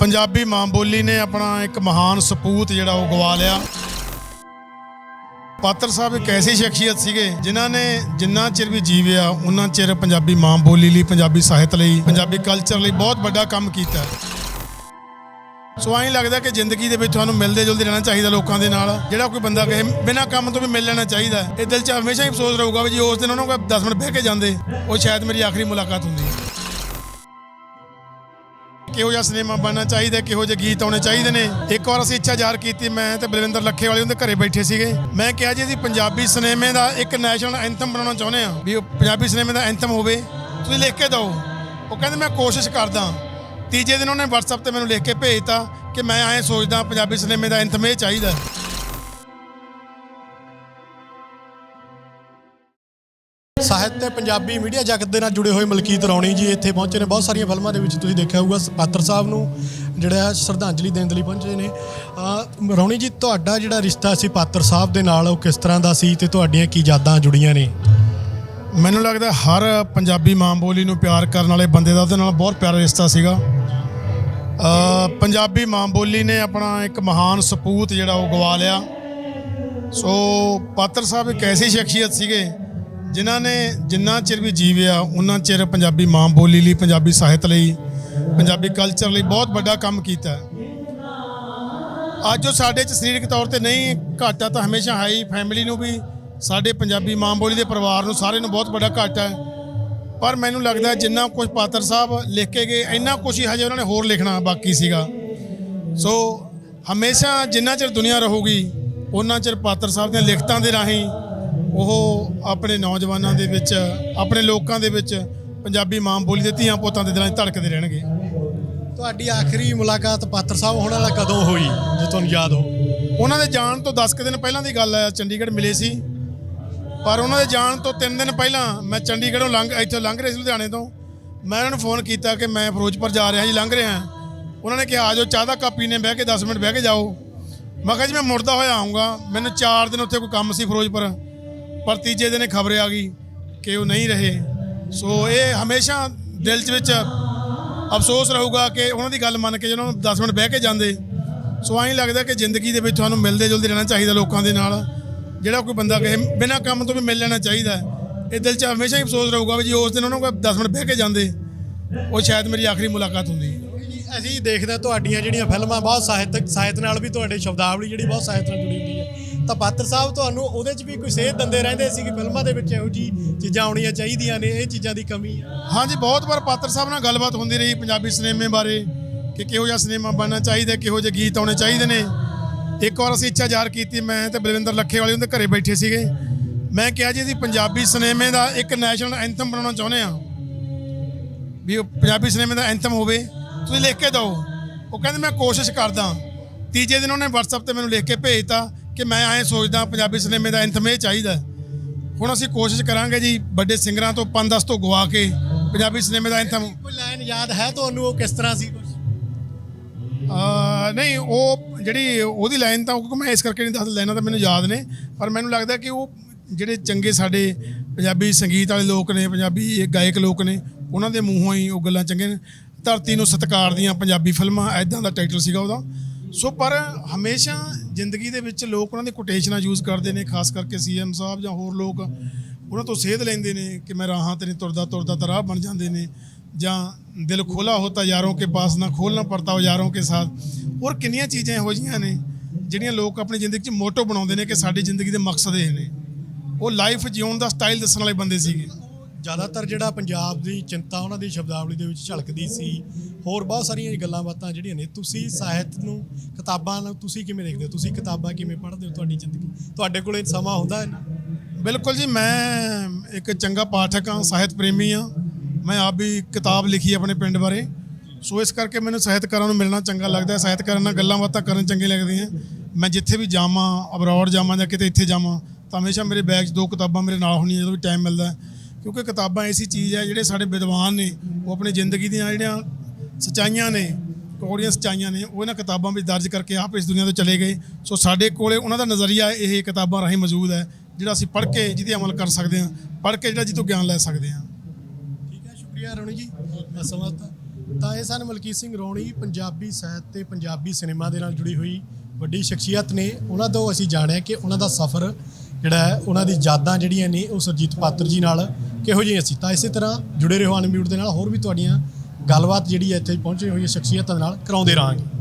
ਪੰਜਾਬੀ ਮਾਂ ਬੋਲੀ ਨੇ ਆਪਣਾ ਇੱਕ ਮਹਾਨ ਸਪੂਤ ਜਿਹੜਾ ਉਹ ਗਵਾ ਲਿਆ। ਪਾਤਰ ਸਾਹਿਬ ਇੱਕ ਐਸੀ ਸ਼ਖਸੀਅਤ ਸੀਗੇ, ਜਿਨ੍ਹਾਂ ਨੇ ਜਿੰਨਾ ਚਿਰ ਵੀ ਜੀਵਿਆ ਉਹਨਾਂ ਚਿਰ ਪੰਜਾਬੀ ਮਾਂ ਬੋਲੀ ਲਈ, ਪੰਜਾਬੀ ਸਾਹਿਤ ਲਈ, ਪੰਜਾਬੀ ਕਲਚਰ ਲਈ ਬਹੁਤ ਵੱਡਾ ਕੰਮ ਕੀਤਾ। ਸੋ ਐਂ ਲੱਗਦਾ ਕਿ ਜ਼ਿੰਦਗੀ ਦੇ ਵਿੱਚ ਤੁਹਾਨੂੰ ਮਿਲਦੇ ਜੁਲਦੇ ਰਹਿਣਾ ਚਾਹੀਦਾ ਲੋਕਾਂ ਦੇ ਨਾਲ। ਜਿਹੜਾ ਕੋਈ ਬੰਦਾ ਕਹੇ, ਬਿਨਾਂ ਕੰਮ ਤੋਂ ਵੀ ਮਿਲ ਲੈਣਾ ਚਾਹੀਦਾ। ਇਹ ਦਿਲ 'ਚ ਹਮੇਸ਼ਾ ਹੀ ਅਫਸੋਸ ਰਹੂਗਾ ਵੀ ਜੀ ਉਸ ਦਿਨ ਉਹਨਾਂ ਕੋਲ 10 ਮਿੰਟ ਬਹਿ ਕੇ ਜਾਂਦੇ। ਉਹ ਸ਼ਾਇਦ ਮੇਰੀ ਆਖਰੀ ਮੁਲਾਕਾਤ ਹੁੰਦੀ। ਕਿਹੋ ਜਿਹਾ ਸਿਨੇਮਾ ਬਣਨਾ ਚਾਹੀਦਾ, ਕਿਹੋ ਜਿਹੇ ਗੀਤ ਆਉਣੇ ਚਾਹੀਦੇ ਨੇ। ਇੱਕ ਵਾਰ ਅਸੀਂ ਇੱਛਾ ਜ਼ਾਹਰ ਕੀਤੀ, ਮੈਂ ਤੇ ਬਲਵਿੰਦਰ ਲੱਖੇ ਵਾਲੇ ਉਹਦੇ ਘਰੇ ਬੈਠੇ ਸੀਗੇ। ਮੈਂ ਕਿਹਾ ਜੀ, ਅਸੀਂ ਪੰਜਾਬੀ ਸਿਨੇਮੇ ਦਾ ਇੱਕ ਨੈਸ਼ਨਲ ਐਂਥਮ ਬਣਾਉਣਾ ਚਾਹੁੰਦੇ ਆ ਵੀ ਉਹ ਪੰਜਾਬੀ ਸਿਨੇਮੇ ਦਾ ਐਂਥਮ ਹੋਵੇ। ਤੁਸੀਂ ਲਿਖ ਕੇ ਦਿਓ। ਉਹ ਕਹਿੰਦੇ, ਮੈਂ ਕੋਸ਼ਿਸ਼ ਕਰਦਾ ਤੀਜੇ ਦਿਨ ਉਹਨੇ WhatsApp ਤੇ ਮੈਨੂੰ ਲਿਖ ਕੇ ਭੇਜਤਾ ਕਿ ਮੈਂ ਐਂ ਸੋਚਦਾ, ਪੰਜਾਬੀ ਸਿਨੇਮੇ ਦਾ ਐਂਥਮ ਇਹ ਚਾਹੀਦਾ ਸਾਹਿਤ ਤੇ ਪੰਜਾਬੀ ਮੀਡੀਆ ਜਗਤ ਦੇ ਨਾਲ ਜੁੜੇ ਹੋਏ ਮਲਕੀਤ ਰੌਣੀ ਜੀ ਇੱਥੇ ਪਹੁੰਚੇ ਨੇ। ਬਹੁਤ ਸਾਰੀਆਂ ਫਿਲਮਾਂ ਦੇ ਵਿੱਚ ਤੁਸੀਂ ਦੇਖਿਆ ਹੋਊਗਾ। ਪਾਤਰ ਸਾਹਿਬ ਨੂੰ ਜਿਹੜਾ ਸ਼ਰਧਾਂਜਲੀ ਦੇਣ ਦੇ ਲਈ ਪਹੁੰਚੇ ਨੇ। ਅਹ, ਰੌਣੀ ਜੀ, ਤੁਹਾਡਾ ਜਿਹੜਾ ਰਿਸ਼ਤਾ ਸੀ ਪਾਤਰ ਸਾਹਿਬ ਦੇ ਨਾਲ, ਉਹ ਕਿਸ ਤਰ੍ਹਾਂ ਦਾ ਸੀ ਤੇ ਤੁਹਾਡੀਆਂ ਕੀ ਯਾਦਾਂ ਜੁੜੀਆਂ ਨੇ? ਮੈਨੂੰ ਲੱਗਦਾ ਹਰ ਪੰਜਾਬੀ ਮਾਂ ਬੋਲੀ ਨੂੰ ਪਿਆਰ ਕਰਨ ਵਾਲੇ ਬੰਦੇ ਦਾ ਉਹਦੇ ਨਾਲ ਬਹੁਤ ਪਿਆਰਾ ਰਿਸ਼ਤਾ ਸੀਗਾ। ਪੰਜਾਬੀ ਮਾਂ ਬੋਲੀ ਨੇ ਆਪਣਾ ਇੱਕ ਮਹਾਨ ਸਪੂਤ ਜਿਹੜਾ ਉਹ ਗਵਾ ਲਿਆ। ਸੋ ਪਾਤਰ ਸਾਹਿਬ ਇੱਕ ਐਸੀ ਸ਼ਖਸੀਅਤ ਸੀਗੇ ਜਿਨ੍ਹਾਂ ਨੇ ਜਿੰਨਾ ਚਿਰ ਵੀ ਜੀਵਿਆ ਉਹਨਾਂ ਚਿਰ ਪੰਜਾਬੀ ਮਾਂ ਬੋਲੀ ਲਈ, ਪੰਜਾਬੀ ਸਾਹਿਤ ਲਈ, ਪੰਜਾਬੀ ਕਲਚਰ ਲਈ ਬਹੁਤ ਵੱਡਾ ਕੰਮ ਕੀਤਾ। ਅੱਜ ਉਹ ਸਾਡੇ ਚ ਸਰੀਰਕ ਤੌਰ ਤੇ ਨਹੀਂ ਘਾਟਾ ਤਾਂ ਹਮੇਸ਼ਾ ਹੈ ਹੀ ਫੈਮਿਲੀ ਨੂੰ ਵੀ, ਸਾਡੇ ਪੰਜਾਬੀ ਮਾਂ ਬੋਲੀ ਦੇ ਪਰਿਵਾਰ ਨੂੰ ਸਾਰੇ ਨੂੰ ਬਹੁਤ ਵੱਡਾ ਘਾਟਾ ਹੈ। ਪਰ ਮੈਨੂੰ ਲੱਗਦਾ ਜਿੰਨਾ ਕੁਝ ਪਾਤਰ ਸਾਹਿਬ ਲਿਖ ਕੇ ਗਏ, ਇੰਨਾ ਕੁਝ ਹੀ ਹਜੇ ਉਹਨਾਂ ਨੇ ਹੋਰ ਲਿਖਣਾ ਬਾਕੀ ਸੀਗਾ। ਸੋ ਹਮੇਸ਼ਾ ਜਿੰਨਾ ਚਿਰ ਦੁਨੀਆ ਰਹੂਗੀ ਉਹਨਾਂ ਚਿਰ ਪਾਤਰ ਸਾਹਿਬ ਦੀਆਂ ਲਿਖਤਾਂ ਦੇ ਰਾਹੀਂ ਉਹ ਆਪਣੇ ਨੌਜਵਾਨਾਂ ਦੇ ਵਿੱਚ ਆਪਣੇ ਲੋਕਾਂ ਦੇ ਵਿੱਚ ਪੰਜਾਬੀ ਮਾਂ ਬੋਲੀ ਦੇ ਧੀਆਂ ਪੁੱਤਾਂ ਦੇ ਦਿਲਾਂ 'ਚ ਧੜਕਦੇ ਰਹਿਣਗੇ। ਤੁਹਾਡੀ ਆਖਰੀ ਮੁਲਾਕਾਤ ਪਾਤਰ ਸਾਹਿਬ ਹੋਣ ਵਾਲਾ ਕਦੋਂ ਹੋਈ ਜੇ ਤੁਹਾਨੂੰ ਯਾਦ ਹੋ? ਉਹਨਾਂ ਦੇ ਜਾਣ ਤੋਂ 10 ਕੁ ਦਿਨ ਪਹਿਲਾਂ ਦੀ ਗੱਲ ਹੈ ਚੰਡੀਗੜ੍ਹ ਮਿਲੇ ਸੀ। ਪਰ ਉਹਨਾਂ ਦੇ ਜਾਣ ਤੋਂ 3 ਦਿਨ ਪਹਿਲਾਂ ਮੈਂ ਚੰਡੀਗੜ੍ਹੋਂ ਲੰਘ ਇੱਥੋਂ ਲੰਘ ਰਿਹਾ ਸੀ ਲੁਧਿਆਣੇ ਤੋਂ। ਮੈਂ ਉਹਨਾਂ ਨੂੰ ਫੋਨ ਕੀਤਾ ਕਿ ਮੈਂ ਫਿਰੋਜ਼ਪੁਰ ਜਾ ਰਿਹਾ ਜੀ ਲੰਘ ਰਿਹਾ ਉਹਨਾਂ ਨੇ ਕਿਹਾ ਆ ਜਾਓ ਚਾਹ ਦਾ ਕੱਪ ਪੀਣੇ ਬਹਿ ਕੇ 10 ਮਿੰਟ ਬਹਿ ਕੇ ਜਾਓ। ਮੈਂ ਕਿਹਾ ਜੀ ਮੈਂ ਮੁੜਦਾ ਹੋਇਆ ਆਉਂਗਾ ਮੈਨੂੰ 4 ਦਿਨ ਉੱਥੇ ਕੋਈ ਕੰਮ ਸੀ ਫਿਰੋਜ਼ਪੁਰ। ਪਰ ਤੀਜੇ ਦਿਨ ਖਬਰ ਆ ਗਈ ਕਿ ਉਹ ਨਹੀਂ ਰਹੇ। ਸੋ ਇਹ ਹਮੇਸ਼ਾ ਦਿਲ 'ਚ ਵਿੱਚ ਅਫਸੋਸ ਰਹੂਗਾ ਕਿ ਉਹਨਾਂ ਦੀ ਗੱਲ ਮੰਨ ਕੇ ਜਿਹਨਾਂ ਨੂੰ 10 ਮਿੰਟ ਬਹਿ ਕੇ ਜਾਂਦੇ, ਸੋ ਐਂ ਲੱਗਦਾ ਕਿ ਜ਼ਿੰਦਗੀ ਦੇ ਵਿੱਚ ਤੁਹਾਨੂੰ ਮਿਲਦੇ ਜੁਲਦੇ ਰਹਿਣਾ ਚਾਹੀਦਾ ਲੋਕਾਂ ਦੇ ਨਾਲ, ਜਿਹੜਾ ਕੋਈ ਬੰਦਾ ਕਹੇ, ਬਿਨਾਂ ਕੰਮ ਤੋਂ ਵੀ ਮਿਲ ਲੈਣਾ ਚਾਹੀਦਾ ਇਹ ਦਿਲ 'ਚ ਹਮੇਸ਼ਾ ਹੀ ਅਫਸੋਸ ਰਹੂਗਾ ਵੀ ਜੀ ਉਸ ਦਿਨ ਉਹਨਾਂ ਨੂੰ 10 ਮਿੰਟ ਬਹਿ ਕੇ ਜਾਂਦੇ, ਉਹ ਸ਼ਾਇਦ ਮੇਰੀ ਆਖਰੀ ਮੁਲਾਕਾਤ ਹੁੰਦੀ। ਅਸੀਂ ਦੇਖਦੇ ਹਾਂ ਤੁਹਾਡੀਆਂ ਜਿਹੜੀਆਂ ਫਿਲਮਾਂ, ਬਹੁਤ ਸਾਹਿਤਕ ਸਾਹਿਤ ਨਾਲ ਵੀ ਤੁਹਾਡੇ ਸ਼ਬਦਾਵਲੀ ਜਿਹੜੀ ਬਹੁਤ ਸਾਹਿਤ ਨਾਲ ਜੁੜੀ ਹੁੰਦੀ ਹੈ। ਤਾਂ ਪਾਤਰ ਸਾਹਿਬ ਤੁਹਾਨੂੰ ਉਹਦੇ 'ਚ ਵੀ ਕੋਈ ਸੇਧ ਦਿੰਦੇ ਰਹਿੰਦੇ ਸੀ ਕਿ ਫਿਲਮਾਂ ਦੇ ਵਿੱਚ ਇਹੋ ਜੀ ਚੀਜ਼ਾਂ ਆਉਣੀਆਂ ਚਾਹੀਦੀਆਂ ਨੇ, ਇਹ ਚੀਜ਼ਾਂ ਦੀ ਕਮੀ ਹੈ ਹਾਂਜੀ, ਬਹੁਤ ਵਾਰ ਪਾਤਰ ਸਾਹਿਬ ਨਾਲ ਗੱਲਬਾਤ ਹੁੰਦੀ ਰਹੀ ਪੰਜਾਬੀ ਸਿਨੇਮੇ ਬਾਰੇ ਕਿ ਕਿਹੋ ਜਿਹਾ ਸਿਨੇਮਾ ਬਣਨਾ ਚਾਹੀਦਾ, ਕਿਹੋ ਜਿਹੇ ਗੀਤ ਆਉਣੇ ਚਾਹੀਦੇ ਨੇ। ਇੱਕ ਵਾਰ ਅਸੀਂ ਇੱਛਾ ਜ਼ਾਹਰ ਕੀਤੀ, ਮੈਂ ਤੇ ਬਲਵਿੰਦਰ ਲੱਖੇ ਵਾਲੇ ਉਹਦੇ ਘਰੇ ਬੈਠੇ ਸੀਗੇ। ਮੈਂ ਕਿਹਾ ਜੀ, ਅਸੀਂ ਪੰਜਾਬੀ ਸਿਨੇਮੇ ਦਾ ਇੱਕ ਨੈਸ਼ਨਲ ਐਂਥਮ ਬਣਾਉਣਾ ਚਾਹੁੰਦੇ ਆ ਵੀ ਉਹ ਪੰਜਾਬੀ ਸਿਨੇਮੇ ਦਾ ਐਂਥਮ ਹੋਵੇ, ਤੁਸੀਂ ਲਿਖ ਕੇ ਦਿਓ। ਉਹ ਕਹਿੰਦੇ, ਮੈਂ ਕੋਸ਼ਿਸ਼ ਕਰਦਾ। ਤੀਜੇ ਦਿਨ ਉਹਨੇ WhatsApp ਤੇ ਮੈਨੂੰ ਲਿਖ ਕੇ ਭੇਜਤਾ ਕਿ ਮੈਂ ਐਂ ਸੋਚਦਾ ਪੰਜਾਬੀ ਸਿਨੇਮੇ ਦਾ ਐਂਥਮ ਇਹ ਚਾਹੀਦਾ। ਹੁਣ ਅਸੀਂ ਕੋਸ਼ਿਸ਼ ਕਰਾਂਗੇ ਜੀ ਵੱਡੇ ਸਿੰਗਰਾਂ ਤੋਂ 5-10 ਤੋਂ ਗਵਾ ਕੇ ਪੰਜਾਬੀ ਸਿਨੇਮੇ ਦਾ ਐਂਥਮ ਕੋਈ ਲਾਈਨ ਯਾਦ ਹੈ ਤੁਹਾਨੂੰ ਉਹ ਕਿਸ ਤਰ੍ਹਾਂ ਸੀ ਅਹ ਨਹੀਂ ਉਹ ਜਿਹੜੀ ਉਹਦੀ ਲਾਈਨ ਤਾਂ ਕਿਉਂਕਿ ਮੈਂ ਇਸ ਕਰਕੇ ਨਹੀਂ ਦੱਸ ਲਾਈਨਾਂ ਤਾਂ ਮੈਨੂੰ ਯਾਦ ਨੇ ਪਰ ਮੈਨੂੰ ਲੱਗਦਾ ਕਿ ਉਹ ਜਿਹੜੇ ਚੰਗੇ ਸਾਡੇ ਪੰਜਾਬੀ ਸੰਗੀਤ ਵਾਲੇ ਲੋਕ ਨੇ ਪੰਜਾਬੀ ਗਾਇਕ ਲੋਕ ਨੇ ਉਹਨਾਂ ਦੇ ਮੂੰਹੋਂ ਹੀ ਉਹ ਗੱਲਾਂ ਚੰਗੇ ਨੇ। ਧਰਤੀ ਨੂੰ ਸਤਿਕਾਰ ਦੀਆਂ ਪੰਜਾਬੀ ਫਿਲਮਾਂ ਐਦਾਂ ਦਾ ਟਾਈਟਲ ਸੀਗਾ ਉਹਦਾ। ਸੋ ਪਰ ਹਮੇਸ਼ਾ ਜ਼ਿੰਦਗੀ ਦੇ ਵਿੱਚ ਲੋਕ ਉਹਨਾਂ ਦੀ ਕੋਟੇਸ਼ਨਾਂ ਯੂਜ਼ ਕਰਦੇ ਨੇ, ਖਾਸ ਕਰਕੇ ਸੀਐਮ ਸਾਹਿਬ ਜਾਂ ਹੋਰ ਲੋਕ, ਉਹਨਾਂ ਤੋਂ ਸੇਧ ਲੈਂਦੇ ਨੇ ਕਿ ਮੈਂ ਰਾਹਾਂ ਤੇ ਨਹੀਂ ਤੁਰਦਾ ਤੁਰਦਾ ਤਾਂ ਰਾਹ ਬਣ ਜਾਂਦੇ ਨੇ ਜਾਂ ਦਿਲ ਖੋਲਾ ਹੋਤਾ ਯਾਰੋਂ ਕੇ ਪਾਸ ਨਾ ਖੋਲਣਾ ਪੜਤਾ ਹੋ ਯਾਰੋਂ ਕੇ ਸਾਥ। ਹੋਰ ਕਿੰਨੀਆਂ ਚੀਜ਼ਾਂ ਇਹੋ ਜਿਹੀਆਂ ਨੇ ਜਿਹੜੀਆਂ ਲੋਕ ਆਪਣੀ ਜ਼ਿੰਦਗੀ 'ਚ ਮੋਟੋ ਬਣਾਉਂਦੇ ਨੇ ਕਿ ਸਾਡੀ ਜ਼ਿੰਦਗੀ ਦੇ ਮਕਸਦ ਇਹ ਨੇ। ਉਹ ਲਾਈਫ ਜਿਉਣ ਦਾ ਸਟਾਈਲ ਦੱਸਣ ਵਾਲੇ ਬੰਦੇ ਸੀਗੇ। ਜ਼ਿਆਦਾਤਰ ਜਿਹੜਾ ਪੰਜਾਬ ਦੀ ਚਿੰਤਾ ਉਹਨਾਂ ਦੀ ਸ਼ਬਦਾਵਲੀ ਦੇ ਵਿੱਚ ਝਲਕਦੀ ਸੀ। ਹੋਰ ਬਹੁਤ ਸਾਰੀਆਂ ਗੱਲਾਂ ਬਾਤਾਂ ਜਿਹੜੀਆਂ ਨੇ, ਤੁਸੀਂ ਸਾਹਿਤ ਨੂੰ, ਕਿਤਾਬਾਂ ਨੂੰ ਤੁਸੀਂ ਕਿਵੇਂ ਦੇਖਦੇ ਹੋ? ਤੁਸੀਂ ਕਿਤਾਬਾਂ ਕਿਵੇਂ ਪੜ੍ਹਦੇ ਹੋ ਤੁਹਾਡੀ ਜ਼ਿੰਦਗੀ? ਤੁਹਾਡੇ ਕੋਲ ਸਮਾਂ ਹੁੰਦਾ ਹੈ? ਨਾ ਬਿਲਕੁਲ ਜੀ, ਮੈਂ ਇੱਕ ਚੰਗਾ ਪਾਠਕ ਹਾਂ, ਸਾਹਿਤ ਪ੍ਰੇਮੀ ਹਾਂ। ਮੈਂ ਆਪ ਵੀ ਕਿਤਾਬ ਲਿਖੀ ਆਪਣੇ ਪਿੰਡ ਬਾਰੇ। ਸੋ ਇਸ ਕਰਕੇ ਮੈਨੂੰ ਸਾਹਿਤਕਾਰਾਂ ਨੂੰ ਮਿਲਣਾ ਚੰਗਾ ਲੱਗਦਾ ਹੈ। ਸਾਹਿਤਕਾਰਾਂ ਨਾਲ ਗੱਲਾਂ ਬਾਤਾਂ ਕਰਨ ਚੰਗੇ ਲੱਗਦੀਆਂ ਮੈਂ ਜਿੱਥੇ ਵੀ ਜਾਵਾਂ ਅਬਰੋਡ ਜਾਵਾਂ ਜਾਂ ਕਿਤੇ ਇੱਥੇ ਜਾਵਾਂ, ਤਾਂ ਹਮੇਸ਼ਾ ਮੇਰੇ ਬੈਗ 'ਚ ਦੋ ਕਿਤਾਬਾਂ ਮੇਰੇ ਨਾਲ ਹੋਣੀਆਂ, ਜਦੋਂ ਵੀ ਟਾਈਮ ਮਿਲਦਾ ਕਿਉਂਕਿ ਕਿਤਾਬਾਂ ਐਸੀ ਚੀਜ਼ ਹੈ ਜਿਹੜੇ ਸਾਡੇ ਵਿਦਵਾਨ ਨੇ, ਉਹ ਆਪਣੀ ਜ਼ਿੰਦਗੀ ਦੀਆਂ ਜਿਹੜੀਆਂ ਸਚਾਈਆਂ ਨੇ, ਕੌੜੀਆਂ ਸਚਾਈਆਂ ਨੇ, ਉਹ ਇਹਨਾਂ ਕਿਤਾਬਾਂ ਵਿੱਚ ਦਰਜ ਕਰਕੇ ਆਪ ਇਸ ਦੁਨੀਆ ਤੋਂ ਚਲੇ ਗਏ। ਸੋ ਸਾਡੇ ਕੋਲੇ ਉਹਨਾਂ ਦਾ ਨਜ਼ਰੀਆ ਇਹ ਕਿਤਾਬਾਂ ਰਾਹੀਂ ਮੌਜੂਦ ਹੈ, ਜਿਹੜਾ ਅਸੀਂ ਪੜ੍ਹ ਕੇ ਜਿਹਦੇ ਅਮਲ ਕਰ ਸਕਦੇ ਹਾਂ, ਪੜ੍ਹ ਕੇ ਜਿਹੜਾ ਜਿੱਤੋਂ ਗਿਆਨ ਲੈ ਸਕਦੇ ਹਾਂ। ਠੀਕ ਹੈ, ਸ਼ੁਕਰੀਆ ਰੋਣੀ ਜੀ। ਮੈਂ ਸਮਾਂ ਤਾਂ ਇਹ ਸਨ ਮਲਕੀਤ ਸਿੰਘ ਰੌਣੀ, ਪੰਜਾਬੀ ਸਾਹਿਤ ਤੇ ਪੰਜਾਬੀ ਸਿਨੇਮਾ ਦੇ ਨਾਲ ਜੁੜੀ ਹੋਈ ਵੱਡੀ ਸ਼ਖਸੀਅਤ ਨੇ। ਉਹਨਾਂ ਤੋਂ ਅਸੀਂ ਜਾਣਿਆ ਕਿ ਉਹਨਾਂ ਦਾ ਸਫ਼ਰ ਜਿਹੜਾ ਹੈ, ਉਹਨਾਂ ਦੀ ਯਾਦਾਂ ਜਿਹੜੀਆਂ ਨੇ ਉਹ ਸੁਰਜੀਤ ਪਾਤਰ ਜੀ ਨਾਲ ਕਿਹੋ ਜਿਹੀਆਂ ਸੀ। ਤਾਂ ਇਸੇ ਤਰ੍ਹਾਂ ਜੁੜੇ ਰਹੋ ਅਨਮਿਊਟ ਦੇ ਨਾਲ, ਹੋਰ ਵੀ ਤੁਹਾਡੀਆਂ ਗੱਲਬਾਤ ਜਿਹੜੀ ਹੈ ਇੱਥੇ ਪਹੁੰਚੇ ਹੋਈਆਂ ਸ਼ਖਸੀਅਤਾਂ ਦੇ ਨਾਲ, ਕਰਾਉਂਦੇ ਰਹਾਂਗੇ।